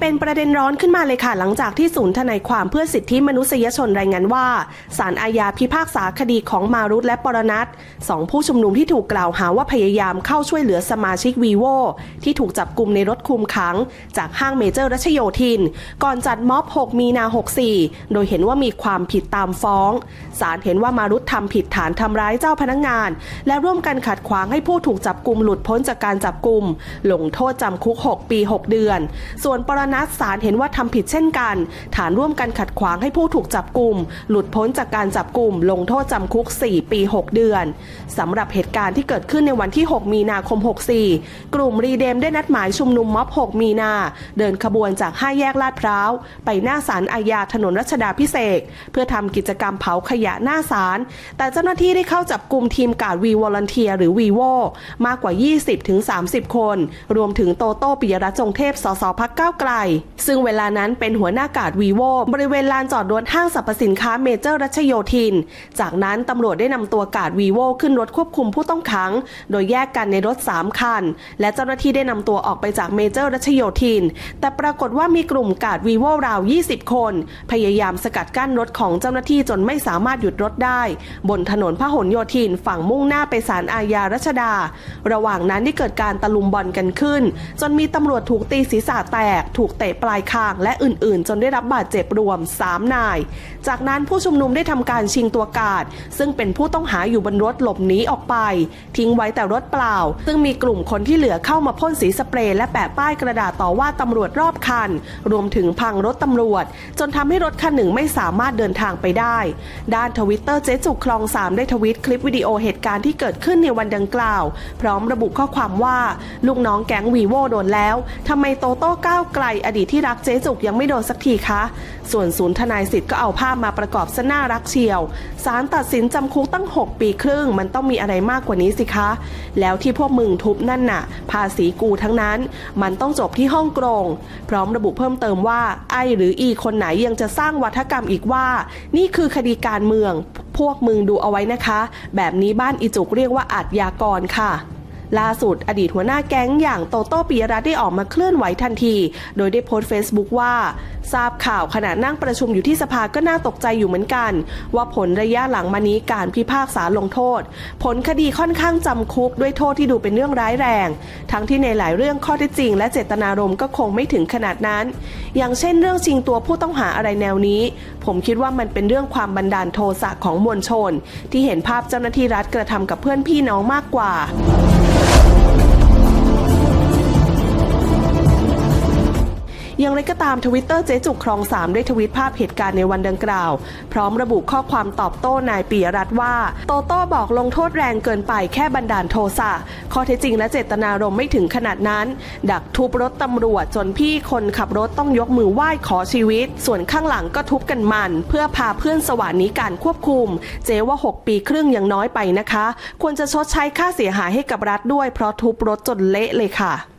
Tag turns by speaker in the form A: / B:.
A: เป็นประเด็นร้อนขึ้นมาเลยค่ะ หลังจากที่ศูนย์ทนายความเพื่อสิทธิมนุษยชนรายงานว่าศาลอาญาพิพากษาคดีของมารุตและปรนัทสองผู้ชุมนุมที่ถูกกล่าวหาว่าพยายามเข้าช่วยเหลือสมาชิกวีโวที่ถูกจับกลุ่มในรถคุมขัง จากห้างเมเจอร์รัชโยธิน ก่อนจัดม็อบ 6 มีนา 64 โดยเห็นว่ามีความผิดตามฟ้องศาลเห็นว่ามารุตทำผิดฐานทำร้ายเจ้าพนักงาน และร่วมกันขัดขวางให้ผู้ถูกจับกลุ่มหลุดพ้นจากการจับกลุ่มลงโทษจำคุก 6 ปี 6 เดือน ส่วนปรนัสศาลเห็นว่าทำผิดเช่นกัน ฐานร่วมกันขัดขวางให้ผู้ถูกจับกลุ่ม หลุดพ้นจากการจับกลุ่ม ลงโทษจำคุก 4 ปี 6 เดือนสำหรับเหตุการณ์ที่เกิดขึ้นในวันที่ 6 มีนาคม 64 กลุ่มรีเดมได้นัดหมายชุมนุมม็อบ 6 มีนา เดินขบวนจาก 5 แยกลาดพร้าว ไปหน้าศาลอาญาถนนรัชดาพิเศษเพื่อทำกิจกรรมเผาขยะหน้าศาลแต่เจ้าหน้าที่ได้เข้าจับกลุ่มทีมกาดวีวอลเทียหรือวีโวมากกว่า 20-30 คน รวมถึงโตโต้ปิยรัตน์จงเทพสสพักเก้าไกลซึ่งเวลานั้นเป็นหัวหน้ากาดวีโวบริเวณลานจอดรถห้างสรรพสินค้าเมเจอร์รัชโยธิน จากนั้นตำรวจได้นำตัวกาดวีโวขึ้นรถควบคุมผู้ต้องขัง โดยแยกกันในรถ 3 คัน และเจ้าหน้าที่ได้นำตัวออกไปจากเมเจอร์รัชโยธิน แต่ปรากฏว่ามีกลุ่มกาดวีโวราว 20 คน พยายามสกัดกั้นรถของเจ้าหน้าที่จนไม่สามารถหยุดรถได้ บนถนนพหลโยธินฝั่งมุ่งหน้าไปศาลอาญารัชดา ระหว่างนั้นได้เกิดการตะลุมบอลกันขึ้น จนมีตำรวจถูกตีศีรษะแตกถูกเตะปลายคางและอื่นๆ จนได้รับบาดเจ็บรวม 3 นาย จากนั้นผู้ชุมนุมได้ทำการชิงตัวกาด ซึ่งเป็นผู้ต้องหาอยู่บนรถหลบหนีออกไป ทิ้งไว้แต่รถเปล่า ซึ่งมีกลุ่มคนที่เหลือเข้ามาพ่นสีสเปรย์และแปะป้ายกระดาษต่อว่าตำรวจรอบคัน รวมถึงพังรถตำรวจ จนทำให้รถคันหนึ่งไม่สามารถเดินทางไปได้ ด้านทวิตเตอร์เจ๊จุกคลองสามได้ทวิตคลิปวิดีโอเหตุการณ์ที่เกิดขึ้นในวันดังกล่าว พร้อมระบุข้อความว่า ลูกน้องแก๊งวีโวโดนแล้วทำไมโตโต้ก้าวไกลอดีตที่รักเจ๊จุกยังไม่โดนสักทีคะ ส่วนศูนย์ทนายสิทธิ์ก็เอาภาพมาประกอบซะน่ารักเชียวศาลตัดสินจำคุกตั้ง 6 ปีครึ่ง มันต้องมีอะไรมากกว่านี้สิคะ แล้วที่พวกมึงทุบนั่นน่ะ ภาษีกูทั้งนั้น มันต้องจบที่ห้องกรงพร้อมระบุเพิ่มเติมว่า ไอหรืออีคนไหนยังจะสร้างวัฒกรรมอีกว่า นี่คือคดีการเมือง พวกมึงดูเอาไว้นะคะ แบบนี้บ้านอีจุกเรียกว่าอาทยากรค่ะ ล่าสุดอดีตหัวหน้าแก๊งอย่างโตโต้ปิยรัตได้ออกมาเคลื่อนไหวทันที โดยได้โพสต์เฟซบุ๊กว่า ทราบข่าวขณะนั่งประชุมอยู่ที่สภาก็น่าตกใจอยู่เหมือนกัน ว่าผลระยะหลังมานี้การพิพากษาลงโทษ ผลคดีค่อนข้างจำคุกด้วยโทษที่ดูเป็นเรื่องร้ายแรง ทั้งที่ในหลายเรื่องข้อเท็จจริง และเจตนารมณ์ก็คงไม่ถึงขนาดนั้น อย่างเช่นเรื่องชิงตัวผู้ต้องหาอะไรแนวนี้ ผมคิดว่ามันเป็นเรื่องความบันดาลโทสะของมวลชน ที่เห็นภาพเจ้าหน้าที่รัฐกระทำกับเพื่อนพี่น้องมากกว่า อย่างไรก็ตามทวิตเตอร์เจ๊จุกครองสามได้ทวิตภาพเหตุการณ์ในวันดังกล่าว พร้อมระบุข้อความตอบโต้นายปียรัตน์ว่า โตโต้บอกลงโทษแรงเกินไปแค่บันดาลโทสะข้อเท็จจริงและเจตนารมณ์ไม่ถึงขนาดนั้น ดักทุบรถตำรวจจนพี่คนขับรถต้องยกมือไหว้ขอชีวิต ส่วนข้างหลังก็ทุบกันมัน เพื่อพาเพื่อนสวานี้การควบคุม เจ๊ว่า 6 ปีครึ่งยังน้อยไปนะคะ ควรจะชดใช้ค่าเสียหายให้กับรัฐด้วยเพราะทุบรถจนเละเลยค่ะ